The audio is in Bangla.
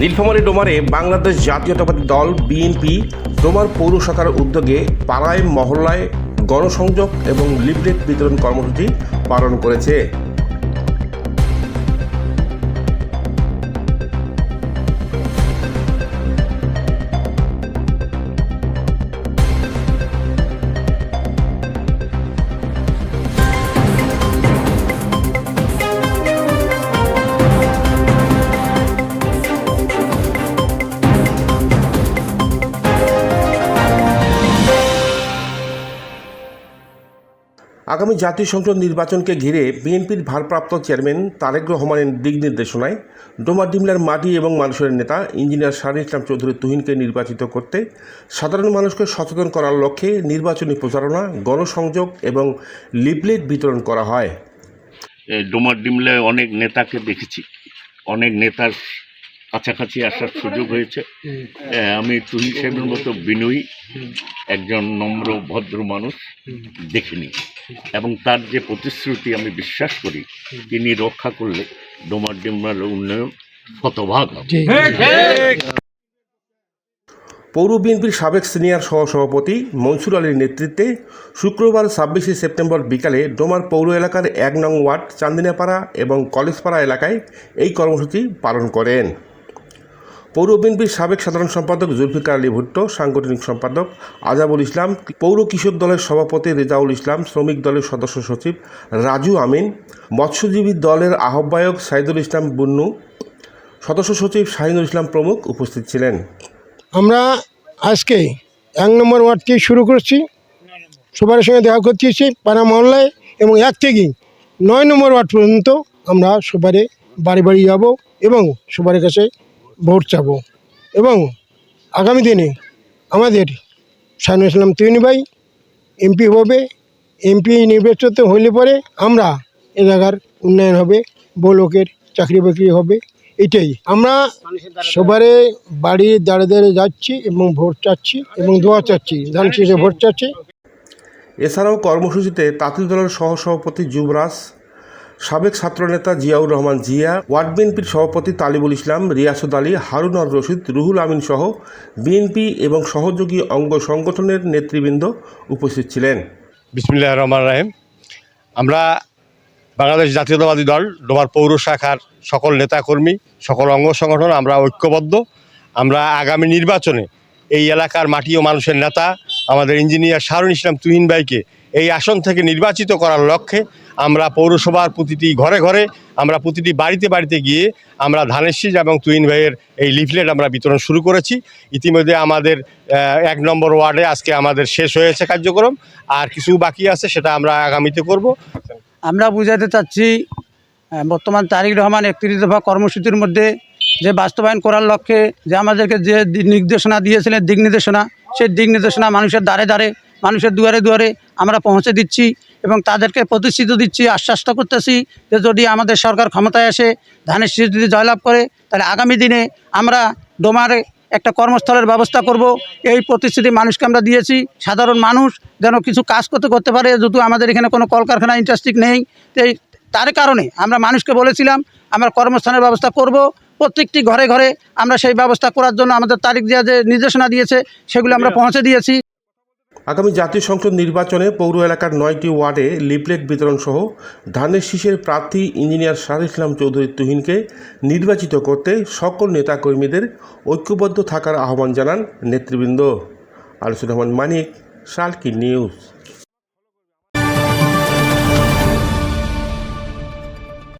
নীলফামারী ডোমারে বাংলাদেশ জাতীয়তাবাদী দল বিএনপি ডোমার পৌর শাখার উদ্যোগে পাড়ায় মহল্লায় গণসংযোগ এবং লিফলেট বিতরণ কর্মসূচি পালন করেছে। আগামী জাতীয় সংসদ নির্বাচনকে ঘিরে বিএনপির ভারপ্রাপ্ত চেয়ারম্যান তারেক রহমানের দিক নির্দেশনায় ডোমার ডিমলার মাটি এবং মানুষের নেতা ইঞ্জিনিয়ার শাহরি ইসলাম চৌধুরী তুহিনকে নির্বাচিত করতে সাধারণ মানুষকে সচেতন করার লক্ষ্যে নির্বাচনী প্রচারণা, গণসংযোগ এবং লিফলেট বিতরণ করা হয়। ডিমলে অনেক নেতাকে দেখেছি। অনেক নেতার কাছাকাছি আসার সুযোগ হয়েছে। আমি তুহিন সাহেবের মতো বিনয়ী একজন নম্র ভদ্র মানুষ দেখিনি। এবং তার যে প্রতিশ্রুতি আমি বিশ্বাস করি তিনি রক্ষা করলে ডোমার ডিমলার উন্নয়ন শতভাগ হবে। পৌর বিএনপির সাবেক সিনিয়র সহসভাপতি মনসুর আলীর নেতৃত্বে শুক্রবার ছাব্বিশে সেপ্টেম্বর বিকালে ডোমার পৌর এলাকার এক নং ওয়ার্ড চান্দিনাপাড়া এবং কলেজপাড়া এলাকায় এই কর্মসূচি পালন করেন। পৌর বিএনপির সাবেক সাধারণ সম্পাদক জুলফিকার আলী ভুট্টো, সাংগঠনিক সম্পাদক আজাবুল ইসলাম, পৌর কিশোর দলের সভাপতি রেজাউল ইসলাম, শ্রমিক দলের সদস্য সচিব রাজু আমিন, মৎস্যজীবী দলের আহ্বায়ক সাইদুল ইসলাম বুন্নু, সদস্য সচিব শাহিনুল ইসলাম প্রমুখ উপস্থিত ছিলেন। আমরা আজকে এক নম্বর ওয়ার্ডটি শুরু করছি। সবার সঙ্গে দেখা করতে এসেছি, পাড়া মহল্লায়, এবং এক থেকে নয় নম্বর ওয়ার্ড পর্যন্ত আমরা সবারে বাড়ি বাড়ি যাব এবং সবার কাছে ভোট চাব। এবং আগামী দিনে আমাদের শাহিনুল ইসলাম তৈনি এমপি হবে, এমপি নির্বাচিত হইলে পরে আমরা এলাকার উন্নয়ন হবে বউ লোকের চাকরি বাকরি হবে, এটাই। আমরা সবারে বাড়ি দাঁড়ে দাঁড়ে যাচ্ছি এবং ভোট চাচ্ছি এবং দোয়া চাচ্ছি, ধান শেষে ভোট চাচ্ছি। এছাড়াও কর্মসূচিতে তাঁতিল দলের সহসভাপতি যুবরাজ সাবেক ছাত্রনেতা জিয়াউর রহমান জিয়া, ওয়ার্ড বিএনপির সভাপতি তালিবুল ইসলাম, রিয়াসুদ আলী, হারুন আর রশিদ, রুহুল আমিন সহ বিএনপি এবং সহযোগী অঙ্গ সংগঠনের নেতৃবৃন্দ উপস্থিত ছিলেন। বিসমিল্লাহ রহমান রাহিম। আমরা বাংলাদেশ জাতীয়তাবাদী দল ডোমার পৌর শাখার সকল নেতাকর্মী, সকল অঙ্গ সংগঠন, আমরা ঐক্যবদ্ধ। আমরা আগামী নির্বাচনে এই এলাকার মাটি ও মানুষের নেতা, আমাদের ইঞ্জিনিয়ার শাহরুন ইসলাম তুহিন ভাইকে এই আসন থেকে নির্বাচিত করার লক্ষ্যে আমরা পৌরসভার প্রতিটি ঘরে ঘরে, আমরা প্রতিটি বাড়িতে বাড়িতে গিয়ে আমরা ধানের শীষ এবং তুইন ভাইয়ের এই লিফলেট আমরা বিতরণ শুরু করেছি। ইতিমধ্যে আমাদের এক নম্বর ওয়ার্ডে আজকে আমাদের শেষ হয়েছে কার্যক্রম। আর কিছু বাকি আছে সেটা আমরা আগামীতে করব। আমরা বুঝাতে চাচ্ছি বর্তমান তারিক রহমান একত্রিশ দফা কর্মসূচির মধ্যে যে বাস্তবায়ন করার লক্ষ্যে যে আমাদেরকে যে নির্দেশনা দিয়েছিলেন, দিক নির্দেশনা, সেই দিক নির্দেশনা মানুষের দ্বারে দ্বারে, মানুষের দুয়ারে দুয়ারে আমরা পৌঁছে দিচ্ছি। তাদেরকে প্রতিশ্রুতি দিচ্ছি আশ্বাস্ত করতেছি যে যদি আমাদের সরকার ক্ষমতায় আসে ধানের শীষ যদি জয়লাভ করে তাহলে আগামী দিনে আমরা ডোমারে একটা কর্মস্থলের ব্যবস্থা করব। এই প্রতিশ্রুতি মানুষকে আমরা দিয়েছি। সাধারণ মানুষ যেন কিছু কাজ করতে করতে পারে যেহেতু আমাদের এখানে কোনো কলকারখানা ইন্ডাস্ট্রি নেই। তো এই তার কারণে আমরা মানুষকে বলেছিলাম আমরা কর্মস্থানের ব্যবস্থা করব। প্রত্যেকটি ঘরে ঘরে আমরা সেই ব্যবস্থা করার জন্য আমাদের তারিখ দেওয়া যে নির্দেশনা দিয়েছে সেগুলো আমরা পৌঁছে দিয়েছি। আগামী জাতীয় সংসদ নির্বাচনে পৌর এলাকার নয়টি ওয়ার্ডে লিপলেট বিতরণ সহ ধানের শীষের প্রার্থী ইঞ্জিনিয়ার শাহ ইসলাম চৌধুরী তুহিনকে নির্বাচিত করতে সকল নেতাকর্মীদের ঐক্যবদ্ধ থাকার আহ্বান জানান নেতৃবৃন্দ। আলোচনা মানিক সালকি নিউজ।